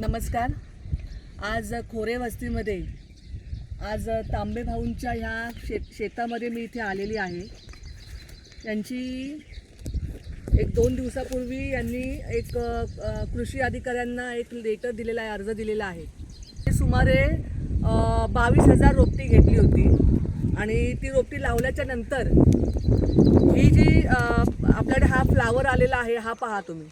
नमस्कार. आज खोरे वस्तीमध्ये आज तांबे भाऊंच्या ह्या शेत शेतामध्ये मी इथे आलेली आहे. त्यांची एक दोन दिवसापूर्वी यांनी एक कृषी अधिकाऱ्यांना एक लेटर दिलेला आहे अर्ज दिलेला आहे. ते सुमारे बावीस हजार रोपटी घेतली होती. आणि ती रोपटी लावल्याच्या नंतर ही जी आपल्याकडे हा फ्लावर आलेला आहे हा पहा तुम्ही.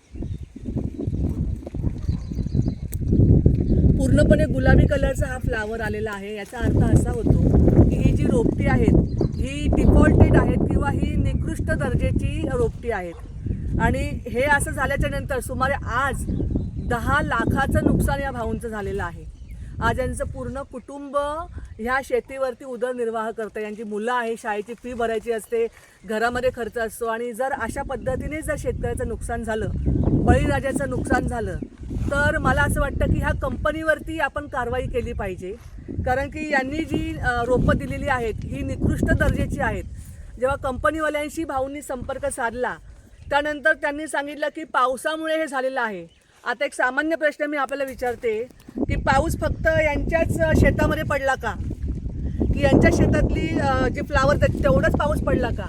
पूर्णपणे गुलाबी कलरचा हा फ्लावर आलेला आहे. याचा अर्थ असा होतो की ही जी रोपटी आहेत ही डिफॉल्टेड आहेत किंवा ही निकृष्ट दर्जाची रोपटी आहेत. आणि हे असं झाल्याच्यानंतर सुमारे आज दहा लाखाचं नुकसान या भाऊंचं झालेलं आहे. आज यांचं पूर्ण कुटुंब ह्या शेतीवरती उदरनिर्वाह करतं. यांची मुलं आहे शाळेची फी भरायची असते घरामध्ये खर्च असतो. आणि जर अशा पद्धतीने जर शेतकऱ्याचं नुकसान झालं बळीराजाचं नुकसान झालं तर मला असं वाटतं की ह्या कंपनीवरती आपण कारवाई केली पाहिजे. कारण की यांनी जी रोपं दिलेली आहेत ही निकृष्ट दर्जाची आहेत. जेव्हा कंपनीवाल्यांशी भाऊंनी संपर्क साधला त्यानंतर त्यांनी सांगितलं की पावसामुळे हे झालेलं आहे. आता एक सामान्य प्रश्न मी आपल्याला विचारते की पाऊस फक्त यांच्याच शेतामध्ये पडला का? की यांच्या शेतातली जी जे फ्लावर तेवढाच पाऊस पडला का?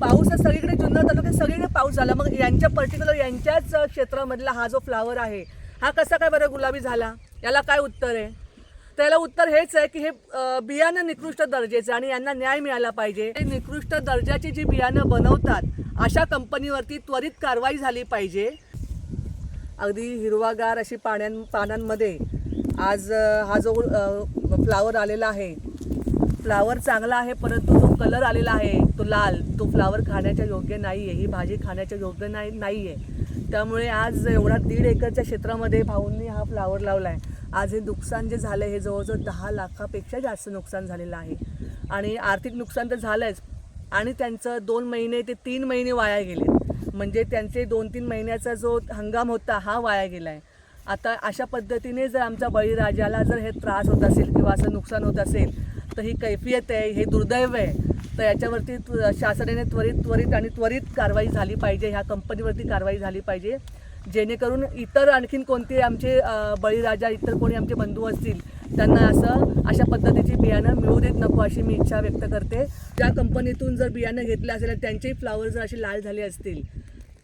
पाऊस हा सगळीकडे जुन्नर तालुक्यात सगळीकडे पाऊस झाला. मग यांच्या पर्टिक्युलर यांच्याच क्षेत्रामधला हा जो फ्लावर आहे हा कसा काय बरं गुलाबी झाला? याला काय उत्तर आहे? तर याला उत्तर हेच आहे की हे बियाणं निकृष्ट दर्जेचं आणि यांना न्याय मिळाला पाहिजे. हे निकृष्ट दर्जाची जी बियाणं बनवतात अशा कंपनीवरती त्वरित कारवाई झाली पाहिजे. अगदी हिरवागार अशी पाण्यां पानांमध्ये आज हा जो फ्लावर आलेला आहे फ्लावर चांगला आहे परंतु जो कलर आलेला आहे. तो लाल. तो फ्लावर खाण्याच्या योग्य नाही आहे ही भाजी खाण्याच्या योग्य नाही नाही आहे त्यामुळे आज एवढा दीड एकरच्या क्षेत्रामध्ये भाऊंनी हा फ्लावर लावला आहे आज हे नुकसान जे झालं आहे हे जवळजवळ दहा लाखापेक्षा जास्त नुकसान झालेलं आहे. आणि आर्थिक नुकसान तर झालंच आणि त्यांचं दोन महिने ते तीन महिने वाया गेले म्हणजे त्यांचे दोन तीन महिन्याचा जो हंगाम होता हा वाया गेला आहे आता अशा पद्धतीने जर आमच्या बळीराजाला जर हे त्रास होत असेल किंवा असं नुकसान होत असेल तर ही कैफियत आहे हे दुर्दैव आहे. तर याच्यावरती त्व- शासनाने त्वरित त्वरित आणि त्वरित कारवाई झाली पाहिजे ह्या कंपनीवरती कारवाई झाली पाहिजे. जेणेकरून इतर आणखीन कोणते आमचे बळीराजा इतर कोणी आमचे बंधू असतील त्यांना असं अशा पद्धतीची बियाणं मिळू देत नको अशी मी इच्छा व्यक्त करते. ज्या कंपनीतून जर बियाणं घेतलं असेल तर त्यांचेही फ्लावर जर असे लाल झाले असतील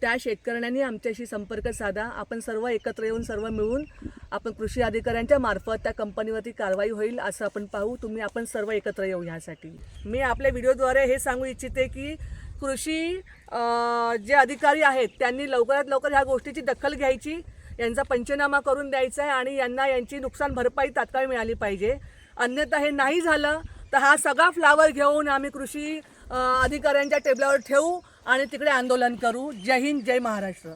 त्या शेतकऱ्यांनी आमच्याशी संपर्क साधा. आपण सर्व एकत्र येऊन सर्व मिळून आपण कृषी अधिकाऱ्यांच्या मार्फत त्या कंपनीवरती कारवाई होईल असं आपण पाहू. तुम्ही आपण सर्व एकत्र येऊ ह्यासाठी. मी आपल्या व्हिडिओद्वारे हे सांगू इच्छिते की कृषी जे अधिकारी आहेत त्यांनी लवकरात लवकर ह्या गोष्टीची दखल घ्यायची. यांचा पंचनामा करून द्यायचा आहे आणि यांना यांची नुकसान भरपाई तात्काळ मिळाली पाहिजे. अन्यथा हे नाही झालं तर हा सगळा फ्लावर घेऊन आम्ही कृषी अधिकाऱ्यांच्या टेबलावर ठेवू. आणि तिकडे आंदोलन करू. जय हिंद जय महाराष्ट्र.